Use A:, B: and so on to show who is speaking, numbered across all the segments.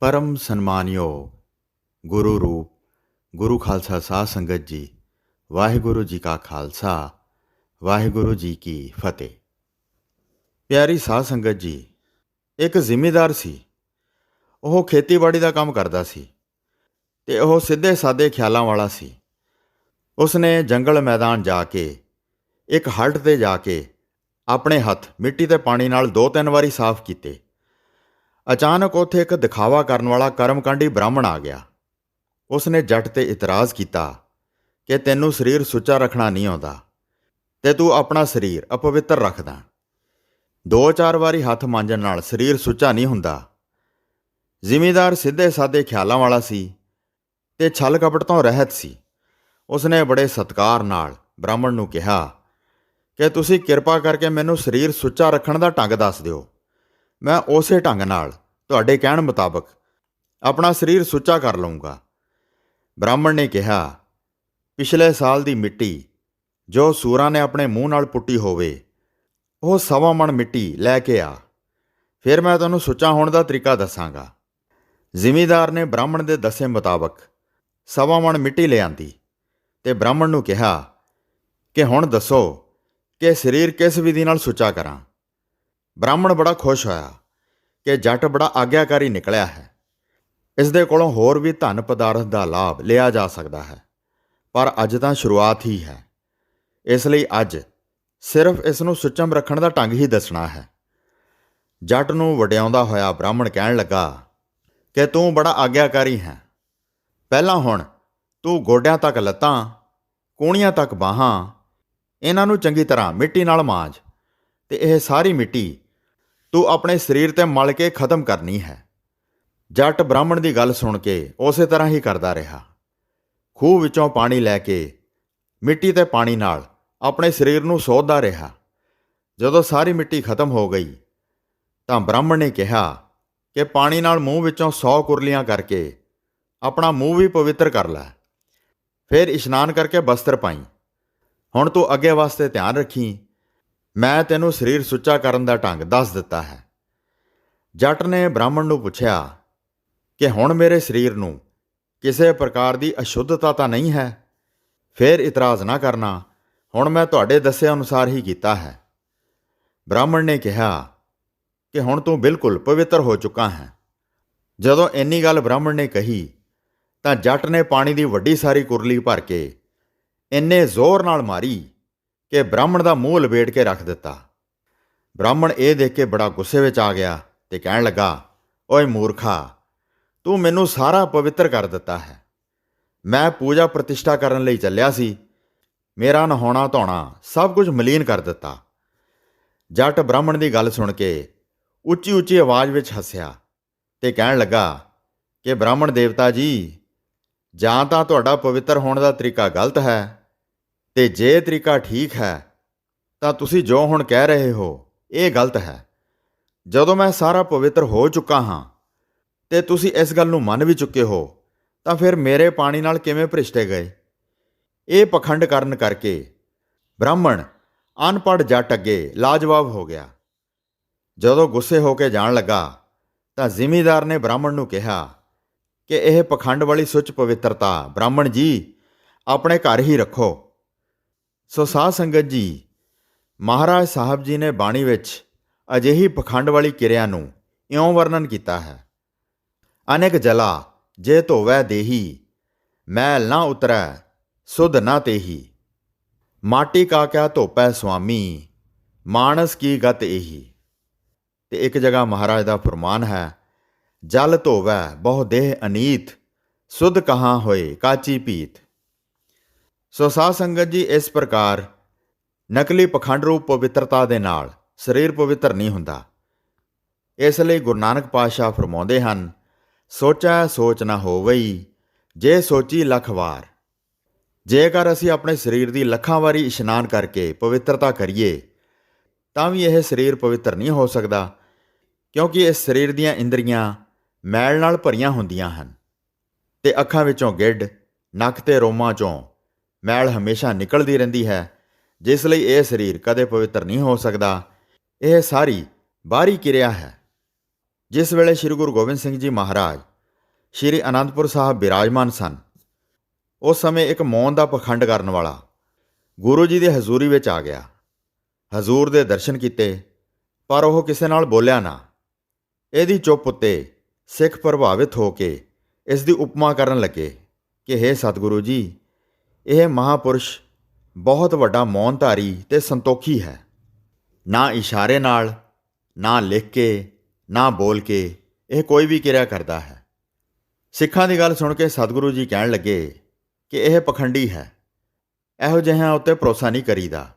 A: ਪਰਮ ਸਨਮਾਨਯੋਗ ਗੁਰੂ ਰੂਪ, ਗੁਰੂ ਖਾਲਸਾ ਸਾਧ ਸੰਗਤ ਜੀ, ਵਾਹਿਗੁਰੂ ਜੀ ਕਾ ਖਾਲਸਾ, ਵਾਹਿਗੁਰੂ ਜੀ ਕੀ ਫਤਿਹ। ਪਿਆਰੀ ਸਾਧ ਸੰਗਤ ਜੀ, ਇੱਕ ਜ਼ਿਮੀਂਦਾਰ ਸੀ। ਉਹ ਖੇਤੀਬਾੜੀ ਦਾ ਕੰਮ ਕਰਦਾ ਸੀ ਤੇ ਉਹ ਸਿੱਧੇ ਸਾਦੇ ਖਿਆਲਾਂ ਵਾਲਾ ਸੀ। ਉਸਨੇ ਜੰਗਲ ਮੈਦਾਨ ਜਾ ਕੇ, ਇੱਕ ਹਲਟ ਤੇ ਜਾ ਕੇ ਆਪਣੇ ਹੱਥ ਮਿੱਟੀ ਤੇ ਪਾਣੀ ਨਾਲ ਦੋ ਤਿੰਨ ਵਾਰੀ ਸਾਫ਼ ਕੀਤੇ। ਅਚਾਨਕ ਉੱਥੇ ਇੱਕ ਦਿਖਾਵਾ ਕਰਨ ਵਾਲਾ ਕਰਮਕਾਂਡੀ ਬ੍ਰਾਹਮਣ ਆ ਗਿਆ। ਉਸਨੇ ਜੱਟ ਤੇ ਇਤਰਾਜ਼ ਕੀਤਾ ਕਿ ਤੈਨੂੰ ਸਰੀਰ ਸੁੱਚਾ ਰੱਖਣਾ ਨਹੀਂ ਆਉਂਦਾ ਤੇ ਤੂੰ ਆਪਣਾ ਸਰੀਰ ਅਪਵਿੱਤਰ ਰੱਖਦਾ ਦੋ। ਚਾਰ ਵਾਰੀ ਹੱਥ ਮਾਂਜਣ ਨਾਲ ਸਰੀਰ ਸੁੱਚਾ ਨਹੀਂ ਹੁੰਦਾ। ਜ਼ਿਮੀਦਾਰ ਸਿੱਧੇ ਸਾਦੇ ਖਿਆਲਾਂ ਵਾਲਾ ਸੀ ਤੇ ਛਲ ਕਪਟ ਤੋਂ ਰਹਿਤ ਸੀ। ਉਸਨੇ ਬੜੇ ਸਤਕਾਰ ਨਾਲ ਬ੍ਰਾਹਮਣ ਨੂੰ ਕਿਹਾ ਕਿ ਤੁਸੀਂ ਕਿਰਪਾ ਕਰਕੇ ਮੈਨੂੰ ਸਰੀਰ ਸੁੱਚਾ ਰੱਖਣ ਦਾ ਢੰਗ ਦੱਸ ਦਿਓ। ਮੈਂ ਉਸੇ ਢੰਗ ਨਾਲ ਤੁਹਾਡੇ ਕਹਿਣ ਮੁਤਾਬਕ ਆਪਣਾ ਸਰੀਰ ਸੁੱਚਾ ਕਰ ਲਵਾਂਗਾ ਬ੍ਰਾਹਮਣ ਨੇ ਕਿਹਾ, ਪਿਛਲੇ ਸਾਲ ਦੀ ਮਿੱਟੀ ਜੋ ਸੂਰਾਂ ਨੇ ਆਪਣੇ ਮੂੰਹ ਨਾਲ ਪੁੱਟੀ ਹੋਵੇ, ਉਹ ਸਵਾ ਮਣ ਮਿੱਟੀ ਲੈ ਕੇ ਆ। ਫਿਰ ਮੈਂ ਤੁਹਾਨੂੰ ਸੁੱਚਾ ਹੋਣ ਦਾ ਤਰੀਕਾ ਦੱਸਾਂਗਾ। ਜ਼ਿਮੀਦਾਰ ਨੇ ਬ੍ਰਾਹਮਣ ਦੇ ਦੱਸੇ ਮੁਤਾਬਕ ਸਵਾ ਮਣ ਮਿੱਟੀ ਲਿਆਂਦੀ ਤੇ ਬ੍ਰਾਹਮਣ ਨੂੰ ਕਿਹਾ, ਕਿ ਹੁਣ ਦੱਸੋ ਕਿ ਸਰੀਰ ਕਿਸ ਵਿਧੀ ਨਾਲ ਸੁੱਚਾ ਕਰਾਂ? ਬ੍ਰਾਹਮਣ ਬੜਾ ਖੁਸ਼ ਹੋਇਆ ਕਿ ਜੱਟ ਬੜਾ ਆਗਿਆਕਾਰੀ ਨਿਕਲਿਆ ਹੈ। ਇਸ ਦੇ ਕੋਲੋਂ ਹੋਰ ਵੀ ਧਨ ਪਦਾਰਥ ਦਾ ਲਾਭ ਲਿਆ ਜਾ ਸਕਦਾ ਹੈ। ਪਰ ਅੱਜ ਤਾਂ ਸ਼ੁਰੂਆਤ ਹੀ ਹੈ। ਇਸ ਲਈ ਅੱਜ ਸਿਰਫ ਇਸ ਨੂੰ ਸੁਚਮ ਰੱਖਣ ਦਾ ਢੰਗ ਹੀ ਦੱਸਣਾ ਹੈ। ਜੱਟ ਨੂੰ ਵਡਿਆਉਂਦਾ ਹੋਇਆ ਬ੍ਰਾਹਮਣ ਕਹਿਣ ਲੱਗਾ, ਕਿ ਤੂੰ ਬੜਾ ਆਗਿਆਕਾਰੀ ਹੈ। ਪਹਿਲਾਂ ਹੁਣ ਤੂੰ ਗੋਡਿਆਂ ਤੱਕ ਲੱਤਾਂ, ਕੂਣੀਆਂ ਤੱਕ ਬਾਹਾਂ, ਇਹਨਾਂ ਨੂੰ ਚੰਗੀ ਤਰ੍ਹਾਂ ਮਿੱਟੀ ਨਾਲ ਮਾਂਜ ਤੇ ਇਹ ਸਾਰੀ ਮਿੱਟੀ ਤੂੰ ਆਪਣੇ ਸਰੀਰ ਤੇ ਮਲ ਕੇ ਖਤਮ ਕਰਨੀ ਹੈ। ਜੱਟ ਬ੍ਰਾਹਮਣ ਦੀ ਗੱਲ ਸੁਣ ਕੇ ਉਸੇ ਤਰ੍ਹਾਂ ਹੀ ਕਰਦਾ ਰਿਹਾ। ਖੂਹ ਵਿੱਚੋਂ ਪਾਣੀ ਲੈ ਕੇ ਮਿੱਟੀ ਤੇ ਪਾਣੀ ਨਾਲ ਆਪਣੇ ਸਰੀਰ ਨੂੰ ਸੋਧਦਾ ਰਿਹਾ। ਜਦੋਂ ਸਾਰੀ ਮਿੱਟੀ ਖਤਮ ਹੋ ਗਈ, ਤਾਂ ਬ੍ਰਾਹਮਣ ਨੇ ਕਿਹਾ ਕਿ ਪਾਣੀ ਨਾਲ ਮੂੰਹ ਵਿੱਚੋਂ 100 ਕੁਰਲੀਆਂ ਕਰਕੇ ਆਪਣਾ ਮੂੰਹ ਵੀ ਪਵਿੱਤਰ ਕਰ ਲੈ। ਫਿਰ ਇਸ਼ਨਾਨ ਕਰਕੇ ਬਸਤਰ ਪਾਈ। ਹੁਣ ਤੂੰ ਅੱਗੇ ਵਾਸਤੇ ਧਿਆਨ ਰੱਖੀ। ਮੈਂ ਤੈਨੂੰ ਸਰੀਰ ਸੁੱਚਾ ਕਰਨ ਦਾ ਢੰਗ ਦੱਸ ਦਿੱਤਾ ਹੈ। ਜੱਟ ਨੇ ਬ੍ਰਾਹਮਣ ਨੂੰ ਪੁੱਛਿਆ ਕਿ ਹੁਣ ਮੇਰੇ ਸਰੀਰ ਨੂੰ ਕਿਸੇ ਪ੍ਰਕਾਰ ਦੀ ਅਸ਼ੁੱਧਤਾ ਤਾਂ ਨਹੀਂ ਹੈ? ਫਿਰ ਇਤਰਾਜ਼ ਨਾ ਕਰਨਾ, ਹੁਣ ਮੈਂ ਤੁਹਾਡੇ ਦੱਸੇ ਅਨੁਸਾਰ ਹੀ ਕੀਤਾ ਹੈ। ਬ੍ਰਾਹਮਣ ਨੇ ਕਿਹਾ ਕਿ ਹੁਣ ਤੂੰ ਬਿਲਕੁਲ ਪਵਿੱਤਰ ਹੋ ਚੁੱਕਾ ਹੈ। ਜਦੋਂ ਇੰਨੀ ਗੱਲ ਬ੍ਰਾਹਮਣ ਨੇ ਕਹੀ, ਤਾਂ ਜੱਟ ਨੇ ਪਾਣੀ ਦੀ ਵੱਡੀ ਸਾਰੀ ਕੁਰਲੀ ਭਰ ਕੇ ਇੰਨੇ ਜ਼ੋਰ ਨਾਲ ਮਾਰੀ ਕਿ ਬ੍ਰਾਹਮਣ ਦਾ ਮੂੰਹ ਲਪੇਟ ਕੇ ਰੱਖ ਦਿੱਤਾ। ਬ੍ਰਾਹਮਣ ਇਹ ਦੇਖ ਕੇ ਬੜਾ ਗੁੱਸੇ ਵਿੱਚ ਆ ਗਿਆ ਤੇ ਕਹਿਣ ਲੱਗਾ, ਓਏ ਮੂਰਖਾ, ਤੂੰ ਮੈਨੂੰ ਸਾਰਾ ਪਵਿੱਤਰ ਕਰ ਦਿੱਤਾ ਹੈ। ਮੈਂ ਪੂਜਾ ਪ੍ਰਤਿਸ਼ਠਾ ਕਰਨ ਲਈ ਚੱਲਿਆ ਸੀ। ਮੇਰਾ ਨਹਾਉਣਾ ਧੋਣਾ ਸਭ ਕੁਝ ਮਲੀਨ ਕਰ ਦਿੱਤਾ। ਜੱਟ ਬ੍ਰਾਹਮਣ ਦੀ ਗੱਲ ਸੁਣ ਕੇ ਉੱਚੀ ਉੱਚੀ ਆਵਾਜ਼ ਵਿੱਚ ਹੱਸਿਆ ਤੇ ਕਹਿਣ ਲੱਗਾ, ਕਿ ਬ੍ਰਾਹਮਣ ਦੇਵਤਾ ਜੀ, ਜਾਂ ਤਾਂ ਤੁਹਾਡਾ ਪਵਿੱਤਰ ਹੋਣ ਦਾ ਤਰੀਕਾ ਗਲਤ ਹੈ ਤੇ ਜੇ ਤਰੀਕਾ ਠੀਕ ਹੈ, ਤਾਂ ਤੁਸੀਂ ਜੋ ਹੁਣ ਕਹਿ ਰਹੇ ਹੋ, ਇਹ ਗਲਤ ਹੈ। ਜਦੋਂ ਮੈਂ ਸਾਰਾ ਪਵਿੱਤਰ ਹੋ ਚੁੱਕਾ ਹਾਂ ਤੇ ਤੁਸੀਂ ਇਸ ਗੱਲ ਨੂੰ ਮੰਨ ਵੀ ਚੁੱਕੇ ਹੋ, ਤਾਂ ਫਿਰ ਮੇਰੇ ਪਾਣੀ ਨਾਲ ਕਿਵੇਂ ਭ੍ਰਿਸ਼ਟੇ ਗਏ? ਇਹ ਪਖੰਡ ਕਰਨ ਕਰਕੇ ਬ੍ਰਾਹਮਣ ਅਨਪੜ ਜੱਟ ਅੱਗੇ ਲਾਜਵਾਬ ਹੋ ਗਿਆ। ਜਦੋਂ ਗੁੱਸੇ ਹੋ ਕੇ ਜਾਣ ਲੱਗਾ, ਤਾਂ ਜ਼ਿਮੀਦਾਰ ਨੇ ਬ੍ਰਾਹਮਣ ਨੂੰ ਕਿਹਾ ਕਿ ਇਹ ਪਖੰਡ ਵਾਲੀ ਸੁੱਚ ਪਵਿੱਤਰਤਾ, ਬ੍ਰਾਹਮਣ ਜੀ, ਆਪਣੇ ਘਰ ਹੀ ਰੱਖੋ। ਸੋ ਸਾਧ ਸੰਗਤ ਜੀ, ਮਹਾਰਾਜ ਸਾਹਿਬ ਜੀ ਨੇ ਬਾਣੀ ਵਿੱਚ ਅਜਿਹੀ ਪਖੰਡ ਵਾਲੀ ਕਿਰਿਆ ਨੂੰ ਇਉਂ ਵਰਣਨ ਕੀਤਾ ਹੈ। ਅਨੇਕ ਜਲਾ, ਜੇ ਧੋਵੈ ਦੇਹੀ, ਮੈਲ ਨਾ ਉਤਰੈ, ਸੁਧ ਨਾ ਤੇਹੀ। ਮਾਟੀ ਕਾ ਕਿਆ ਧੋਪੈ ਸੁਆਮੀ ਮਾਨਸ ਕੀ ਗਤ ਇਹੀ ਤੇ ਇੱਕ ਜਗ੍ਹਾ ਮਹਾਰਾਜ ਦਾ ਫਰਮਾਨ ਹੈ, ਜਲ ਧੋਵੈ ਬਹੁ ਦੇਹ ਅਨੀਤ, ਸੁਧ ਕਹਾਂ ਹੋਏ ਕਾਚੀ ਪੀਤ ਸੋ ਸਾਧ ਸੰਗਤ ਜੀ, ਇਸ ਪ੍ਰਕਾਰ ਨਕਲੀ ਪਖੰਡ ਰੂਪ ਪਵਿੱਤਰਤਾ ਦੇ ਨਾਲ ਸਰੀਰ ਪਵਿੱਤਰ ਨਹੀਂ ਹੁੰਦਾ। ਇਸ ਲਈ ਗੁਰੂ ਨਾਨਕ ਪਾਤਸ਼ਾਹ ਫਰਮਾਉਂਦੇ ਹਨ, ਸੋਚੈ, ਸੋਚ ਨਾ ਹੋਵਈ, ਜੇ ਸੋਚੀ ਲੱਖ ਵਾਰ। ਜੇਕਰ ਅਸੀਂ ਆਪਣੇ ਸਰੀਰ ਦੀ ਲੱਖਾਂ ਵਾਰੀ ਇਸ਼ਨਾਨ ਕਰਕੇ ਪਵਿੱਤਰਤਾ ਕਰੀਏ, ਤਾਂ ਵੀ ਇਹ ਸਰੀਰ ਪਵਿੱਤਰ ਨਹੀਂ ਹੋ ਸਕਦਾ, ਕਿਉਂਕਿ ਇਸ ਸਰੀਰ ਦੀਆਂ ਇੰਦਰੀਆਂ ਮੈਲ ਨਾਲ ਭਰੀਆਂ ਹੁੰਦੀਆਂ ਹਨ, ਤੇ ਅੱਖਾਂ ਵਿੱਚੋਂ ਗਿੱਡ ਨੱਕ ਤੇ ਰੋਮਾਂ ਚੋਂ ਮੈਲ ਹਮੇਸ਼ਾ ਨਿਕਲਦੀ ਰਹਿੰਦੀ ਹੈ, ਜਿਸ ਲਈ ਇਹ ਸਰੀਰ ਕਦੇ ਪਵਿੱਤਰ ਨਹੀਂ ਹੋ ਸਕਦਾ। ਇਹ ਸਾਰੀ ਬਾਹਰੀ ਕਿਰਿਆ ਹੈ। ਜਿਸ ਵੇਲੇ ਸ੍ਰੀ ਗੁਰੂ ਗੋਬਿੰਦ ਸਿੰਘ ਜੀ ਮਹਾਰਾਜ ਸ੍ਰੀ ਅਨੰਦਪੁਰ ਸਾਹਿਬ ਬਿਰਾਜਮਾਨ ਸਨ, ਉਸ ਸਮੇਂ ਇੱਕ ਮੌਨ ਦਾ ਪਖੰਡ ਕਰਨ ਵਾਲਾ ਗੁਰੂ ਜੀ ਦੀ ਹਜ਼ੂਰੀ ਵਿੱਚ ਆ ਗਿਆ। ਹਜ਼ੂਰ ਦੇ ਦਰਸ਼ਨ ਕੀਤੇ, ਪਰ ਉਹ ਕਿਸੇ ਨਾਲ ਬੋਲਿਆ ਨਾ। ਇਹਦੀ ਚੁੱਪ ਉੱਤੇ ਸਿੱਖ ਪ੍ਰਭਾਵਿਤ ਹੋ ਕੇ ਇਸ ਦੀ ਉਪਮਾ ਕਰਨ ਲੱਗੇ ਕਿ हे ਸਤਿਗੁਰੂ ਜੀ ਇਹ ਮਹਾਪੁਰਸ਼ ਬਹੁਤ ਵੱਡਾ ਮੌਨਧਾਰੀ ਤੇ ਸੰਤੋਖੀ ਹੈ। ਨਾ ਇਸ਼ਾਰੇ ਨਾਲ, ਨਾ ਲਿਖ ਕੇ, ਨਾ ਬੋਲ ਕੇ ਇਹ ਕੋਈ ਵੀ ਕਿਰਿਆ ਕਰਦਾ ਹੈ। ਸਿੱਖਾਂ ਦੀ ਗੱਲ ਸੁਣ ਕੇ ਸਤਿਗੁਰੂ ਜੀ ਕਹਿਣ ਲੱਗੇ ਕਿ ਇਹ ਪਖੰਡੀ ਹੈ। ਇਹੋ ਜਿਹਿਆਂ ਉੱਤੇ ਭਰੋਸਾ ਨਹੀਂ ਕਰੀਦਾ।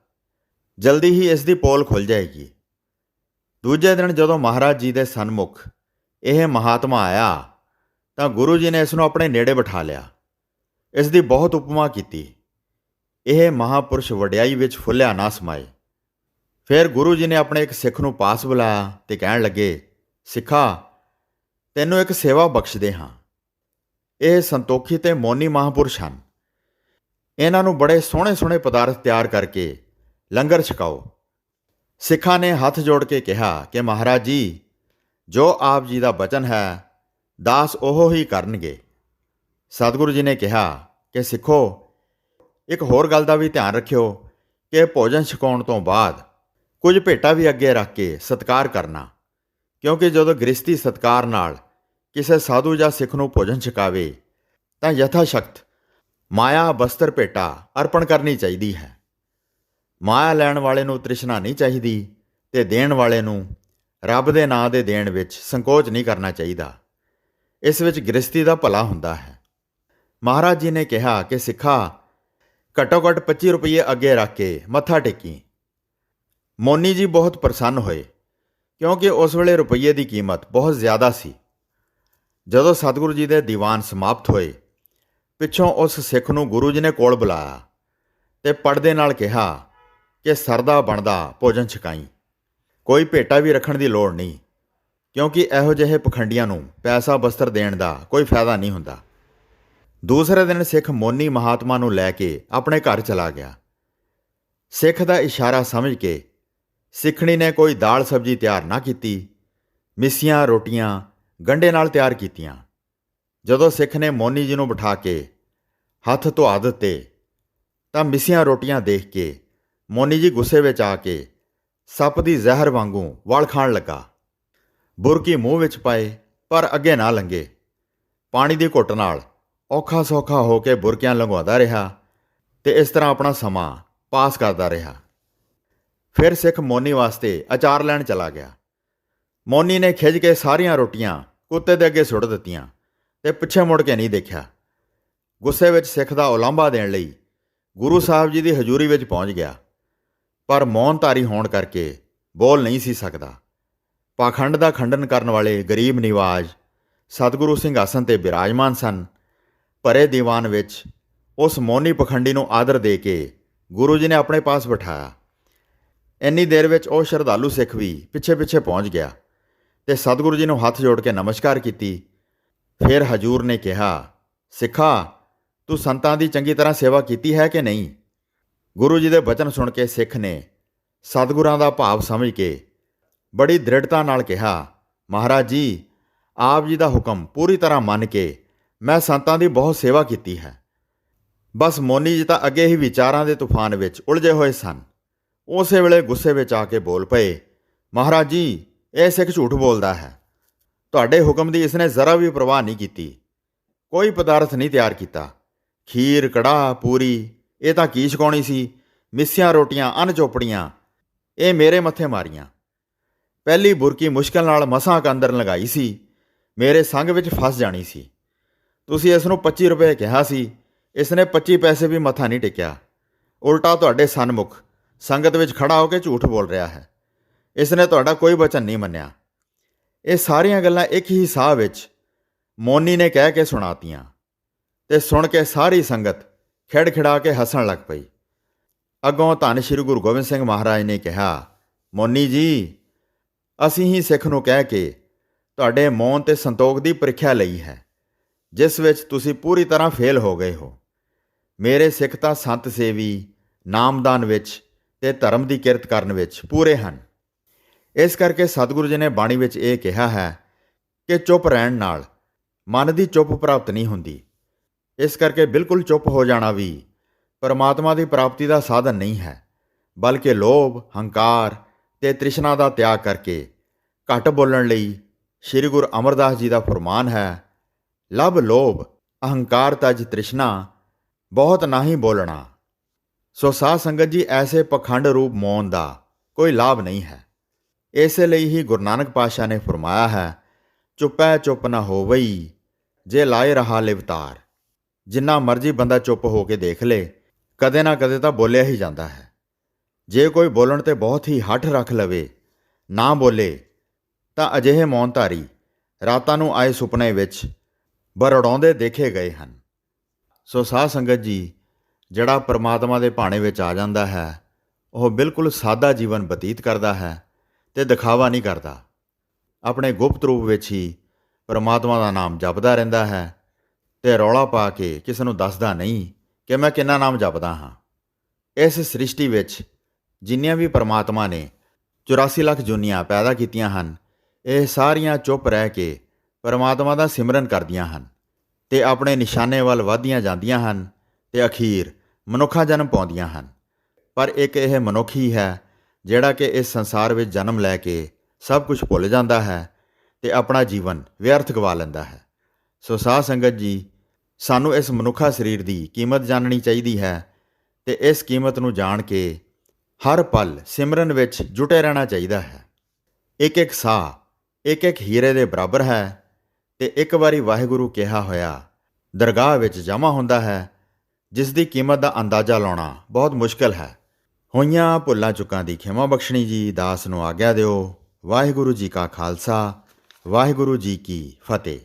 A: ਜਲਦੀ ਹੀ ਇਸ ਦੀ ਪੋਲ ਖੁੱਲ ਜਾਏਗੀ। ਦੂਜੇ ਦਿਨ ਜਦੋਂ ਮਹਾਰਾਜ ਜੀ ਦੇ ਸਨਮੁਖ ਇਹ ਮਹਾਤਮਾ ਆਇਆ ਤਾਂ ਗੁਰੂ ਜੀ ਨੇ ਇਸ ਨੂੰ ਆਪਣੇ ਨੇੜੇ ਬਿਠਾ ਲਿਆ। ਇਸ ਦੀ ਬਹੁਤ ਉਪਮਾ ਕੀਤੀ। ਇਹ ਮਹਾਪੁਰਸ਼ ਵਡਿਆਈ ਵਿੱਚ ਫੁੱਲਿਆ ਨਾ ਸਮਾਏ। ਫਿਰ ਗੁਰੂ ਜੀ ਨੇ ਆਪਣੇ ਇੱਕ ਸਿੱਖ ਨੂੰ ਪਾਸ ਬੁਲਾਇਆ ਤੇ ਕਹਿਣ ਲੱਗੇ, ਸਿੱਖਾ, ਤੈਨੂੰ ਇੱਕ ਸੇਵਾ ਬਖਸ਼ਦੇ ਹਾਂ। ਇਹ ਸੰਤੋਖੀ ਤੇ ਮੋਨੀ ਮਹਾਪੁਰਸ਼ ਹਨ। ਇਹਨਾਂ ਨੂੰ ਬੜੇ ਸੋਹਣੇ ਸੋਹਣੇ ਪਦਾਰਥ ਤਿਆਰ ਕਰਕੇ ਲੰਗਰ ਛਕਾਓ। ਸਿੱਖਾਂ ਨੇ ਹੱਥ ਜੋੜ ਕੇ ਕਿਹਾ ਕਿ ਮਹਾਰਾਜ ਜੀ, ਜੋ ਆਪ ਜੀ ਦਾ ਬਚਨ ਹੈ, ਦਾਸ ਉਹ ਹੀ ਕਰਨਗੇ। ਸਤਿਗੁਰੂ ਜੀ ਨੇ ਕਿਹਾ ਕਿ ਸਿੱਖੋ, ਇੱਕ ਹੋਰ ਗੱਲ ਦਾ ਵੀ ਧਿਆਨ ਰੱਖਿਓ ਕਿ ਭੋਜਨ ਛਕਾਉਣ ਤੋਂ ਬਾਅਦ ਕੁਝ ਭੇਟਾ ਵੀ ਅੱਗੇ ਰੱਖ ਕੇ ਸਤਕਾਰ ਕਰਨਾ, ਕਿਉਂਕਿ ਜਦੋਂ ਗ੍ਰਸਤੀ ਸਤਕਾਰ ਨਾਲ ਕਿਸੇ ਸਾਧੂ ਜਾਂ ਸਿੱਖ ਨੂੰ ਭੋਜਨ ਛਕਾਵੇ, ਤਾਂ ਯਥਾ ਸ਼ਕਤ ਮਾਇਆ ਬਸਤਰ ਭੇਟਾ ਅਰਪਣ ਕਰਨੀ ਚਾਹੀਦੀ ਹੈ। ਮਾਇਆ ਲੈਣ ਵਾਲੇ ਨੂੰ ਤ੍ਰਿਸ਼ਨਾ ਨਹੀਂ ਚਾਹੀਦੀ ਤੇ ਦੇਣ ਵਾਲੇ ਨੂੰ ਰੱਬ ਦੇ ਨਾਂ ਦੇ ਦੇਣ ਵਿੱਚ ਸੰਕੋਚ ਨਹੀਂ ਕਰਨਾ ਚਾਹੀਦਾ। ਇਸ ਵਿੱਚ ਗ੍ਰਸਤੀ ਦਾ ਭਲਾ ਹੁੰਦਾ ਹੈ। ਮਹਾਰਾਜ ਜੀ ਨੇ ਕਿਹਾ ਕਿ ਸਿੱਖਾ ਘੱਟੋ ਘੱਟ 25 ਰੁਪਏ ਅੱਗੇ ਰੱਖ ਕੇ ਮੱਥਾ ਟੇਕੀ। ਮੋਨੀ ਜੀ ਬਹੁਤ ਪ੍ਰਸੰਨ ਹੋਏ, ਕਿਉਂਕਿ ਉਸ ਵੇਲੇ ਰੁਪਈਏ ਦੀ ਕੀਮਤ ਬਹੁਤ ਜ਼ਿਆਦਾ ਸੀ। ਜਦੋਂ ਸਤਿਗੁਰੂ ਜੀ ਦੇ ਦੀਵਾਨ ਸਮਾਪਤ ਹੋਏ, ਪਿੱਛੋਂ ਉਸ ਸਿੱਖ ਨੂੰ ਗੁਰੂ ਜੀ ਨੇ ਕੋਲ ਬੁਲਾਇਆ ਤੇ ਪੜਦੇ ਨਾਲ ਕਿਹਾ ਕਿ ਸਰਦਾ ਬਣਦਾ ਭੋਜਨ ਛਕਾਈ। ਕੋਈ ਭੇਟਾ ਵੀ ਰੱਖਣ ਦੀ ਲੋੜ ਨਹੀਂ, ਕਿਉਂਕਿ ਇਹੋ ਜਿਹੇ ਪਖੰਡੀਆਂ ਨੂੰ ਪੈਸਾ ਬਸਤਰ ਦੇਣ ਦਾ ਕੋਈ ਫਾਇਦਾ ਨਹੀਂ ਹੁੰਦਾ। ਦੂਸਰੇ ਦਿਨ ਸਿੱਖ ਮੋਨੀ ਮਹਾਤਮਾ ਨੂੰ ਲੈ ਕੇ ਆਪਣੇ ਘਰ ਚਲਾ ਗਿਆ। ਸਿੱਖ ਦਾ ਇਸ਼ਾਰਾ ਸਮਝ ਕੇ ਸਿੱਖਣੀ ਨੇ ਕੋਈ ਦਾਲ ਸਬਜ਼ੀ ਤਿਆਰ ਨਾ ਕੀਤੀ, ਮਿੱਸੀਆਂ, ਰੋਟੀਆਂ ਗੰਡੇ ਨਾਲ ਤਿਆਰ ਕੀਤੀਆਂ। ਜਦੋਂ ਸਿੱਖ ਨੇ ਮੋਨੀ ਜੀ ਨੂੰ ਬਿਠਾ ਕੇ ਹੱਥ ਧੁਆ ਦਿੱਤੇ, ਤਾਂ ਮਿੱਸੀਆਂ, ਰੋਟੀਆਂ ਦੇਖ ਕੇ ਮੋਨੀ ਜੀ ਗੁੱਸੇ ਵਿੱਚ ਆ ਕੇ ਸੱਪ ਦੀ ਜ਼ਹਿਰ ਵਾਂਗੂ ਵਲ ਖਾਣ ਲੱਗਾ। ਬੁਰਕੀ ਮੂੰਹ ਵਿੱਚ ਪਾਏ, ਪਰ ਅੱਗੇ ਨਾ ਲੰਗੇ ਪਾਣੀ ਦੀ ਘੁੱਟ ਨਾਲ ਔਖਾ ਸੌਖਾ ਹੋ ਕੇ ਬੁਰਕਿਆਂ ਲੰਘਾਉਂਦਾ ਰਿਹਾ ਤੇ ਇਸ ਤਰ੍ਹਾਂ ਆਪਣਾ ਸਮਾਂ ਪਾਸ ਕਰਦਾ ਰਿਹਾ। ਫਿਰ ਸਿੱਖ ਮੋਨੀ ਵਾਸਤੇ ਅਚਾਰ ਲੈਣ ਚਲਾ ਗਿਆ। ਮੋਨੀ ਨੇ ਖਿੱਚ ਕੇ ਸਾਰੀਆਂ ਰੋਟੀਆਂ ਕੁੱਤੇ ਦੇ ਅੱਗੇ ਸੁੱਟ ਦਿੱਤੀਆਂ ਤੇ ਪਿੱਛੇ ਮੁੜ ਕੇ ਨਹੀਂ ਦੇਖਿਆ। ਗੁੱਸੇ ਵਿੱਚ ਸਿੱਖ ਦਾ ਉਲਾਂਭਾ ਦੇਣ ਲਈ ਗੁਰੂ ਸਾਹਿਬ ਜੀ ਦੀ ਹਜ਼ੂਰੀ ਵਿੱਚ ਪਹੁੰਚ ਗਿਆ। ਪਰ ਮੌਨ ਧਾਰੀ ਹੋਣ ਕਰਕੇ ਬੋਲ ਨਹੀਂ ਸੀ ਸਕਦਾ। ਪਾਖੰਡ ਦਾ ਖੰਡਨ ਕਰਨ ਵਾਲੇ ਗਰੀਬ ਨਿਵਾਜ, ਸਤਿਗੁਰੂ ਸਿੰਘ ਆਸਨ ਤੇ ਬਿਰਾਜਮਾਨ ਸਨ। ਭਰੇ ਦੀਵਾਨ ਵਿੱਚ ਉਸ ਮੋਨੀ ਪਖੰਡੀ ਨੂੰ ਆਦਰ ਦੇ ਕੇ ਗੁਰੂ ਜੀ ਨੇ ਆਪਣੇ ਪਾਸ ਬਿਠਾਇਆ। ਇੰਨੀ ਦੇਰ ਵਿੱਚ ਉਹ ਸ਼ਰਧਾਲੂ ਸਿੱਖ ਵੀ ਪਿੱਛੇ ਪਿੱਛੇ ਪਹੁੰਚ ਗਿਆ ਤੇ ਸਤਿਗੁਰੂ ਜੀ ਨੂੰ ਹੱਥ ਜੋੜ ਕੇ ਨਮਸਕਾਰ ਕੀਤੀ। ਫਿਰ ਹਜੂਰ ਨੇ ਕਿਹਾ, ਸਿੱਖਾ, ਤੂੰ ਸੰਤਾਂ ਦੀ ਚੰਗੀ ਤਰ੍ਹਾਂ ਸੇਵਾ ਕੀਤੀ ਹੈ ਕਿ ਨਹੀਂ? ਗੁਰੂ ਜੀ ਦੇ ਬਚਨ ਸੁਣ ਕੇ ਸਿੱਖ ਨੇ ਸਤਿਗੁਰਾਂ ਦਾ ਭਾਵ ਸਮਝ ਕੇ ਬੜੀ ਦ੍ਰਿੜਤਾ ਨਾਲ ਕਿਹਾ, ਮਹਾਰਾਜ ਜੀ, ਆਪ ਜੀ ਦਾ ਹੁਕਮ ਪੂਰੀ ਤਰ੍ਹਾਂ ਮੰਨ ਕੇ ਮੈਂ ਸੰਤਾਂ ਦੀ ਬਹੁਤ ਸੇਵਾ ਕੀਤੀ ਹੈ। ਬਸ ਮੋਨੀ ਜੀ ਤਾਂ ਅੱਗੇ ਹੀ ਵਿਚਾਰਾਂ ਦੇ ਤੂਫਾਨ ਵਿੱਚ ਉਲਝੇ ਹੋਏ ਸਨ। ਉਸੇ ਵੇਲੇ ਗੁੱਸੇ ਵਿੱਚ ਆ ਕੇ ਬੋਲ ਪਏ, ਮਹਾਰਾਜ ਜੀ, ਇਹ ਸਿੱਖ ਝੂਠ ਬੋਲਦਾ ਹੈ। ਤੁਹਾਡੇ ਹੁਕਮ ਦੀ ਇਸਨੇ ਜ਼ਰਾ ਵੀ ਪਰਵਾਹ ਨਹੀਂ ਕੀਤੀ। ਕੋਈ ਪਦਾਰਥ ਨਹੀਂ ਤਿਆਰ ਕੀਤਾ। ਖੀਰ, ਕੜਾਹ, ਪੂਰੀ, ਇਹ ਤਾਂ ਕੀ ਛਕਾਉਣੀ ਸੀ। ਮਿੱਸੀਆਂ, ਰੋਟੀਆਂ, ਅਨ ਚੋਪੜੀਆਂ, ਇਹ ਮੇਰੇ ਮੱਥੇ ਮਾਰੀਆਂ। ਪਹਿਲੀ ਬੁਰਕੀ ਮੁਸ਼ਕਲ ਨਾਲ ਮਸਾਂ ਕੰਦਰ ਲਗਾਈ ਸੀ। ਮੇਰੇ ਸੰਗ ਵਿੱਚ ਫਸ ਜਾਣੀ ਸੀ। ਤੁਸੀਂ ਇਸ ਨੂੰ 25 ਰੁਪਏ ਕਿਹਾ ਸੀ ਇਸ ਨੇ 25 ਪੈਸੇ ਵੀ ਮੱਥਾ ਨਹੀਂ ਟੇਕਿਆ। ਉਲਟਾ ਤੁਹਾਡੇ ਸਨਮੁਖ ਸੰਗਤ ਵਿੱਚ ਖੜਾ ਹੋ ਕੇ ਝੂਠ ਬੋਲ ਰਿਹਾ ਹੈ। ਇਸ ਨੇ ਤੁਹਾਡਾ ਕੋਈ ਬਚਨ ਨਹੀਂ ਮੰਨਿਆ। ਇਹ ਸਾਰੀਆਂ ਗੱਲਾਂ ਇੱਕ ਹੀ ਸਾਹ ਵਿੱਚ ਮੋਨੀ ਨੇ ਕਹਿ ਕੇ ਸੁਣਾਤੀਆਂ ਤੇ ਸੁਣ ਕੇ ਸਾਰੀ ਸੰਗਤ ਖਿੜਖਿੜਾ ਕੇ ਹੱਸਣ ਲੱਗ ਪਈ। ਅੱਗੋਂ ਧੰਨ ਸ੍ਰੀ ਗੁਰੂ ਗੋਬਿੰਦ ਸਿੰਘ ਮਹਾਰਾਜ ਨੇ ਕਿਹਾ, ਮੋਨੀ ਜੀ, ਅਸੀਂ ਹੀ ਸਿੱਖ ਨੂੰ ਕਹਿ ਕੇ ਤੁਹਾਡੇ ਮੌਨ ਤੇ ਸੰਤੋਖ ਦੀ ਪ੍ਰੀਖਿਆ ਲਈ ਹੈ। ਜਿਸ ਵਿੱਚ ਤੁਸੀਂ ਪੂਰੀ ਤਰ੍ਹਾਂ ਫੇਲ ਹੋ ਗਏ ਹੋ। ਮੇਰੇ ਸਿੱਖ ਤਾਂ ਸੰਤ ਸੇਵੀ, ਨਾਮਦਾਨ ਵਿੱਚ ਤੇ ਧਰਮ ਦੀ ਕਿਰਤ ਕਰਨ ਵਿੱਚ ਪੂਰੇ ਹਨ। ਇਸ ਕਰਕੇ ਸਤਿਗੁਰੂ ਜੀ ਨੇ ਬਾਣੀ ਵਿੱਚ ਇਹ ਕਿਹਾ ਹੈ ਕਿ ਚੁੱਪ ਰਹਿਣ ਨਾਲ ਮਨ ਦੀ ਚੁੱਪ ਪ੍ਰਾਪਤ ਨਹੀਂ ਹੁੰਦੀ। ਇਸ ਕਰਕੇ ਬਿਲਕੁਲ ਚੁੱਪ ਹੋ ਜਾਣਾ ਵੀ ਪਰਮਾਤਮਾ ਦੀ ਪ੍ਰਾਪਤੀ ਦਾ ਸਾਧਨ ਨਹੀਂ ਹੈ, ਬਲਕਿ ਲੋਭ, ਹੰਕਾਰ ਤੇ ਤ੍ਰਿਸ਼ਨਾ ਦਾ ਤਿਆਗ ਕਰਕੇ ਘੱਟ ਬੋਲਣ ਲਈ ਸ੍ਰੀ ਗੁਰੂ ਅਮਰਦਾਸ ਜੀ ਦਾ ਫਰਮਾਨ ਹੈ ਲਬ ਲੋਭ, ਅਹੰਕਾਰ ਤਜ ਤ੍ਰਿਸ਼ਨਾ, ਬਹੁਤ ਨਹੀਂ ਬੋਲਣਾ। ਸੋ ਸਾਧ ਸੰਗਤ ਜੀ, ਐਸੇ ਪਖੰਡ ਰੂਪ ਮੌਨ ਦਾ ਕੋਈ ਲਾਭ ਨਹੀਂ ਹੈ। ਇਸੇ ਲਈ ਹੀ ਗੁਰੂ ਨਾਨਕ ਪਾਤਸ਼ਾਹ ਨੇ ਫਰਮਾਇਆ ਹੈ, ਚੁੱਪੈ ਚੁੱਪ ਨਾ ਹੋਵਈ, ਜੇ ਲਾਏ ਰਹਾ ਲਿਵਤਾਰ ਜਿੰਨਾ ਮਰਜ਼ੀ ਬੰਦਾ ਚੁੱਪ ਹੋ ਕੇ ਦੇਖ ਲੇ, ਕਦੇ ਨਾ ਕਦੇ ਤਾਂ ਬੋਲਿਆ ਹੀ ਜਾਂਦਾ ਹੈ। ਜੇ ਕੋਈ ਬੋਲਣ ਤੇ ਬਹੁਤ ਹੀ ਹੱਠ ਰੱਖ ਲਵੇ, ਨਾ ਬੋਲੇ, ਤਾਂ ਅਜਿਹੇ ਮੌਨਧਾਰੀ ਰਾਤਾਂ ਨੂੰ ਆਏ ਸੁਪਨੇ ਵਿੱਚ ਬਰੜਾਉਂਦੇ ਦੇਖੇ ਗਏ ਹਨ। ਸੋ ਸਾਧ ਸੰਗਤ ਜੀ, ਜਿਹੜਾ ਪਰਮਾਤਮਾ ਦੇ ਭਾਣੇ ਵਿੱਚ ਆ ਜਾਂਦਾ ਹੈ, ਉਹ ਬਿਲਕੁਲ ਸਾਦਾ ਜੀਵਨ ਬਤੀਤ ਕਰਦਾ ਹੈ ਤੇ ਦਿਖਾਵਾ ਨਹੀਂ ਕਰਦਾ। ਆਪਣੇ ਗੁਪਤ ਰੂਪ ਵਿੱਚ ਹੀ ਪਰਮਾਤਮਾ ਦਾ ਨਾਮ ਜਪਦਾ ਰਹਿੰਦਾ ਹੈ ਤੇ ਰੌਲਾ ਪਾ ਕੇ ਕਿਸੇ ਨੂੰ ਦੱਸਦਾ ਨਹੀਂ ਕਿ ਮੈਂ ਕਿੰਨਾ ਨਾਮ ਜਪਦਾ ਹਾਂ। ਇਸ ਸ੍ਰਿਸ਼ਟੀ ਵਿੱਚ ਜਿੰਨੀਆਂ ਵੀ ਪਰਮਾਤਮਾ ਨੇ 84 ਲੱਖ ਜੁਨੀਆਂ ਪੈਦਾ ਕੀਤੀਆਂ ਹਨ, ਇਹ ਸਾਰੀਆਂ ਚੁੱਪ ਰਹਿ ਕੇ ਪਰਮਾਤਮਾ ਦਾ ਸਿਮਰਨ ਕਰਦੀਆਂ ਹਨ ਤੇ ਆਪਣੇ ਨਿਸ਼ਾਨੇ ਵੱਲ ਵਧਦੀਆਂ ਜਾਂਦੀਆਂ ਹਨ ਤੇ ਅਖੀਰ ਮਨੁੱਖਾ ਜਨਮ ਪਾਉਂਦੀਆਂ ਹਨ। ਪਰ ਇੱਕ ਇਹ ਮਨੁੱਖ ਹੀ ਹੈ ਜਿਹੜਾ ਕਿ ਇਸ ਸੰਸਾਰ ਵਿੱਚ ਜਨਮ ਲੈ ਕੇ ਸਭ ਕੁਝ ਭੁੱਲ ਜਾਂਦਾ ਹੈ ਤੇ ਆਪਣਾ ਜੀਵਨ ਵਿਅਰਥ ਗਵਾ ਲੈਂਦਾ ਹੈ। ਸੋ ਸਾਧ ਸੰਗਤ ਜੀ, ਸਾਨੂੰ ਇਸ ਮਨੁੱਖਾ ਸਰੀਰ ਦੀ ਕੀਮਤ ਜਾਣਨੀ ਚਾਹੀਦੀ ਹੈ ਤੇ ਇਸ ਕੀਮਤ ਨੂੰ ਜਾਣ ਕੇ ਹਰ ਪਲ ਸਿਮਰਨ ਵਿੱਚ ਜੁਟੇ ਰਹਿਣਾ ਚਾਹੀਦਾ ਹੈ। ਇੱਕ ਇੱਕ ਸਾਹ, ਇੱਕ ਇੱਕ ਹੀਰੇ ਦੇ ਬਰਾਬਰ ਹੈ ਤੇ ਇੱਕ ਵਾਰੀ ਵਾਹਿਗੁਰੂ ਕਿਹਾ ਹੋਇਆ, ਦਰਗਾਹ ਵਿੱਚ ਜਮ੍ਹਾਂ ਹੁੰਦਾ ਹੈ, ਜਿਸ ਦੀ ਕੀਮਤ ਦਾ ਅੰਦਾਜ਼ਾ ਲਾਉਣਾ ਬਹੁਤ ਮੁਸ਼ਕਲ ਹੈ। ਹੋਈਆਂ ਭੁੱਲਾਂ ਚੁੱਕਾਂ ਦੀ ਖਿਮਾ ਬਖਸ਼ਣੀ ਜੀ, ਦਾਸ ਨੂੰ ਆਗਿਆ ਦਿਓ। ਵਾਹਿਗੁਰੂ ਜੀ ਕਾ ਖਾਲਸਾ, ਵਾਹਿਗੁਰੂ ਜੀ ਕੀ ਫਤਿਹ।